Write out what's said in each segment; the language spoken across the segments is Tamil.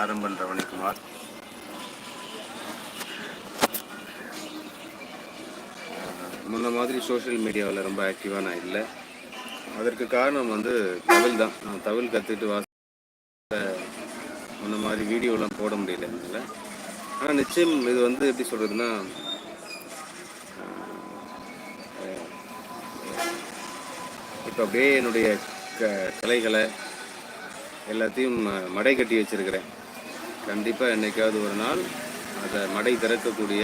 ஆரம்பன் ரவணிக்குமார் முன்ன மாதிரி சோஷியல் மீடியாவில் ரொம்ப ஆக்டிவாக நான் இல்லை. அதற்கு காரணம் வந்து தவில் தான். நான் தவில் கற்றுட்டு வாச முன்ன மாதிரி வீடியோலாம் போட முடியல என்னால். ஆனால் நிச்சயம் இது வந்து எப்படி சொல்கிறதுனா இப்போ அப்படியே என்னுடைய க கலைகளை எல்லாத்தையும் மடை கட்டி வச்சிருக்கிறேன். கண்டிப்பாக என்னைக்காவது ஒரு நாள் அதை மடை திறக்கக்கூடிய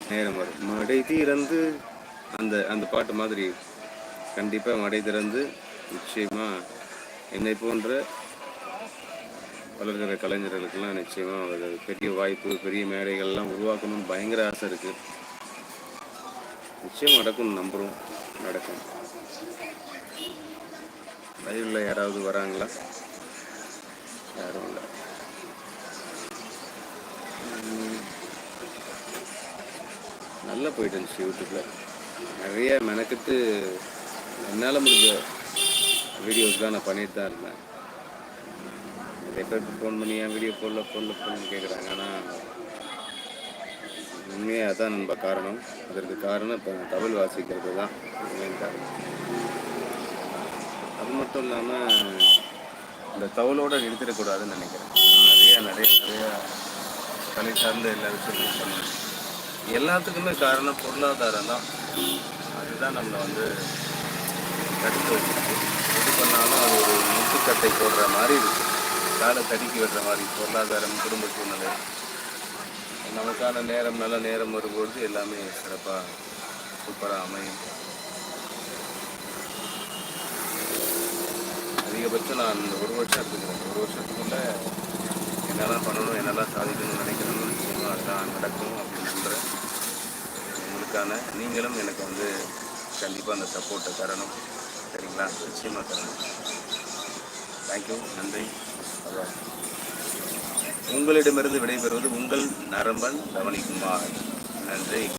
நேரம் வரும். மடை திறந்து அந்த அந்த பாட்டு மாதிரி கண்டிப்பாக மடை திறந்து நிச்சயமாக என்னை போன்ற வளர்கிற கலைஞர்களுக்கெல்லாம் நிச்சயமாக ஒரு பெரிய வாய்ப்பு பெரிய மேடைகள்லாம் உருவாக்கணும்னு பயங்கர ஆசை இருக்குது நிச்சயம் நடக்கும் நம்புகிறோம் நடக்கும். லைவில் யாராவது வராங்களா? யாரும் இல்லை. நல்லா போயிட்டு இருந்துச்சு யூடியூப்பில் நிறைய மெனக்கெட்டு என்னால் முடிஞ்ச வீடியோஸ்லாம் நான் பண்ணிட்டு தான் இருந்தேன். நிறைய பேருக்கு ஃபோன் பண்ணி ஏன் வீடியோ போடல போடல போடலன்னு கேட்குறாங்க ஆனால் உண்மையாக அதான் நம்ப காரணம். அதற்கு காரணம் இப்போ தமிழ் வாசிக்கிறது தான் main காரணம். அது மட்டும் இல்லாமல் இந்த தவளோட நிறுத்திடக்கூடாதுன்னு நினைக்கிறேன். இன்னும் நிறைய நிறைய நிறைய கலை சார்ந்த எல்லா விஷயங்களும் பண்ணுவேன் எல்லாத்துக்குமே காரணம் பொருளாதாரம் தான். அதுதான் நம்மளை வந்து தடுத்து வச்சிருக்கு. எது பண்ணாலும் அது ஒரு முட்டுக்கட்டை போடுற மாதிரி இருக்கு. காலை தடுக்கி விடுற மாதிரி பொருளாதாரம் குடும்ப சூழ்நிலை. நமக்கான நேரம் நல்ல நேரம் வரும்பொழுது எல்லாமே சிறப்பாக சூப்பராக அமையும். அதிகபட்சம் நான் இந்த ஒரு வருஷம் எடுத்துக்கிறேன் ஒரு வருஷத்துக்குள்ள என்னெல்லாம் பண்ணணும் என்னெல்லாம் சாதிக்கணும்னு நினைக்கிறேன்னு நிச்சயமாக அதுதான் நடக்கும். அப்படின்னு நம்புகிறேன் நீங்களும் எனக்கு வந்து கண்டிப்பாக அந்த சப்போர்ட்டை தரணும். சரிங்களா? நிச்சயமாக தரணும். தேங்க்யூ நன்றி. அதான் உங்களிடமிருந்து விடைபெறுவது உங்கள் நரம்பன் தவணிக்குமார். நன்றி.